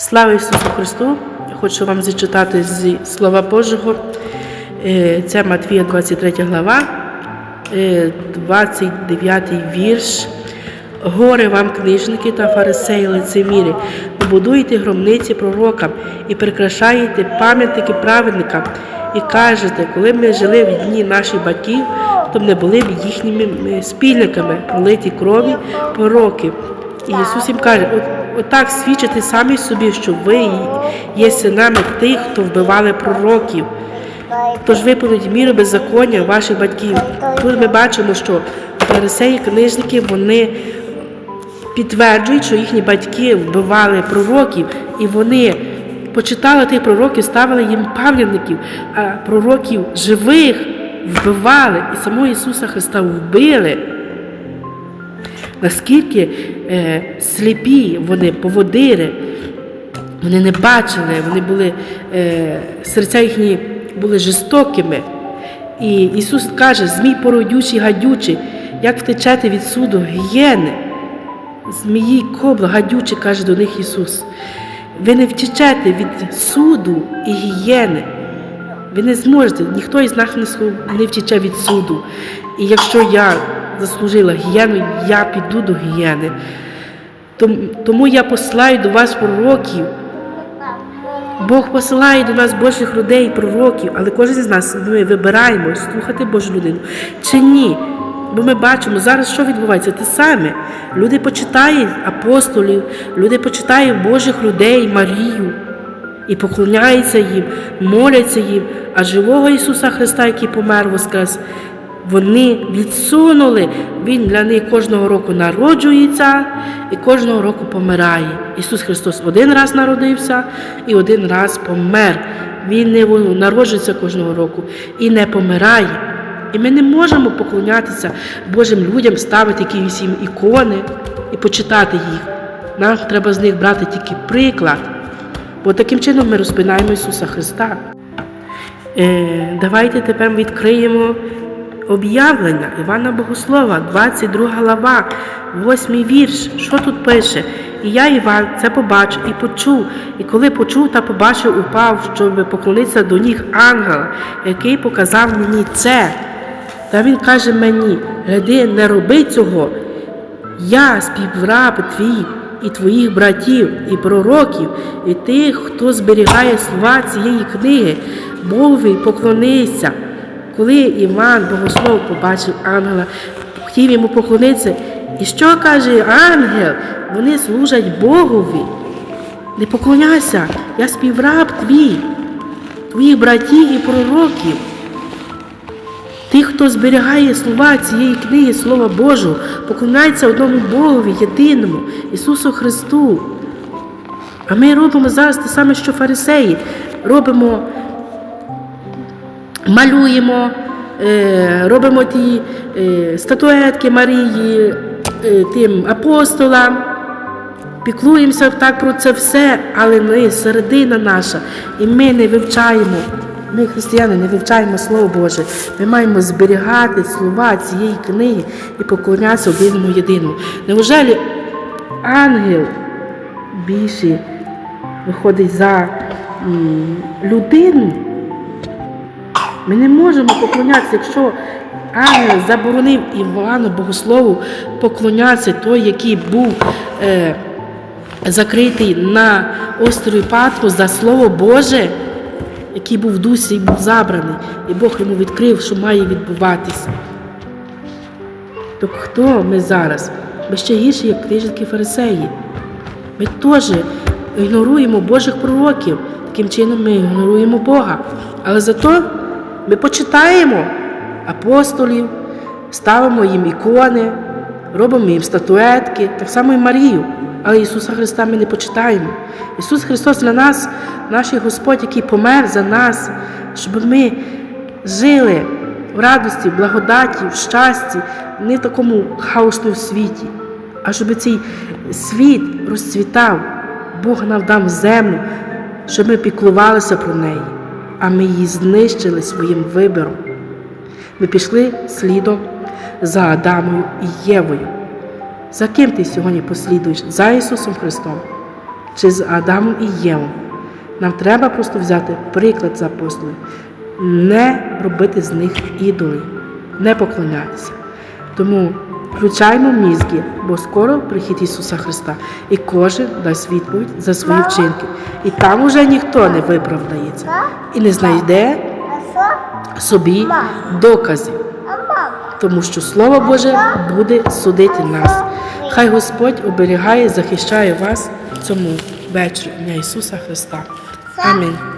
Слава Ісусу Христу! Хочу вам зачитати зі Слова Божого. Е, Це Матвія 23 глава, е, 29 вірш. Горе вам, книжники та фарисеї лицемірі, будуєте громниці пророкам і прикрашаєте пам'ятники праведникам, і кажете, коли ми жили в дні наших батьків, то ми були їхніми е, спільниками, пролиті крові пророків. І Ісус їм каже, от, отак свідчите самі собі, що ви є синами тих, хто вбивали пророків. Тож виповніть міру беззаконня ваших батьків. Тут ми бачимо, що фарисеї, книжники, вони підтверджують, що їхні батьки вбивали пророків, і вони почитали тих пророків, ставили їм пам'ятників, а пророків живих вбивали, і самого Ісуса Христа вбили. Наскільки е, сліпі вони, поводири, вони не бачили, вони були, е, серця їхні були жорстокими. І Ісус каже, змій породючий, гадючий, як втечете від суду гієни. Змії кобла, гадючі, каже до них Ісус. Ви не втечете від суду і гієни. Ви не зможете, ніхто із нас не втече від суду. І якщо я заслужила гієну, я піду до гієни. Тому я посилаю до вас пророків. Бог посилає до нас Божих людей, пророків, але кожен з нас ми вибираємо слухати Божу людину чи ні. Бо ми бачимо зараз, що відбувається те саме. Люди почитають апостолів, люди почитають Божих людей, Марію і поклоняються їм, моляться їм, а живого Ісуса Христа, який помер воскрес, вони відсунули. Він для них кожного року народжується і кожного року помирає. Ісус Христос один раз народився і один раз помер. Він не народжується кожного року і не помирає. І ми не можемо поклонятися Божим людям, ставити якісь їм ікони і почитати їх. Нам треба з них брати тільки приклад. Бо таким чином ми розпинаємо Ісуса Христа. Е, давайте тепер відкриємо об'явлення Івана Богослова, 22 глава, 8 вірш. Що тут пише? І я, Іван, це побачив і почув. І коли почув та побачив, упав, щоб поклонитися до ніг ангела, який показав мені це. Та він каже мені: гляди, не роби цього. Я співраб твій і твоїх братів, і пророків, і тих, хто зберігає слова цієї книги, Богові поклонися. Коли Іван Богослов побачив ангела, хотів йому поклонитися. І що каже ангел? Вони служать Богові. Не поклоняйся, я співраб твій, твоїх братів і пророків. Тих, хто зберігає слова цієї книги, Слова Божого, поклоняється одному Богові, єдиному, Ісусу Христу. А ми робимо зараз те саме, що фарисеї. Робимо, малюємо, е, робимо ті е, статуетки Марії, е, тим апостолам. Піклуємося так про це все, але ми середина наша, і ми не вивчаємо. Ми, християни, не вивчаємо Слово Боже. Ми маємо зберігати слова цієї книги і поклонятися одному єдиному. Неужели ангел більше виходить за людину? Ми не можемо поклонятися, якщо ангел заборонив Івану Богослову поклонятися той, який був е, закритий на острові Патмос за Слово Боже, який був в дусі і був забраний, і Бог йому відкрив, що має відбуватися. То хто ми зараз? Ми ще гірші, як книжники фарисеї. Ми теж ігноруємо Божих пророків. Таким чином ми ігноруємо Бога. Але зато ми почитаємо апостолів, ставимо їм ікони, робимо їм статуетки, так само і Марію. Але Ісуса Христа ми не почитаємо. Ісус Христос для нас, наш Господь, який помер за нас, щоб ми жили в радості, в благодаті, в щасті, не в такому хаосному світі, а щоб цей світ розцвітав, Бог нам дав землю, щоб ми піклувалися про неї, а ми її знищили своїм вибором. Ми пішли слідом за Адамою і Євою. За ким ти сьогодні послідуєш? За Ісусом Христом чи з Адамом і Євом. Нам треба просто взяти приклад з апостолів, не робити з них ідоли, не поклонятися. Тому включаймо мізки, бо скоро прихід Ісуса Христа, і кожен дасть відповідь за свої вчинки. І там уже ніхто не виправдається і не знайде собі доказів, тому що Слово Боже буде судити нас. Хай Господь оберігає, захищає вас в цьому вечорі Ісуса Христа. Амінь.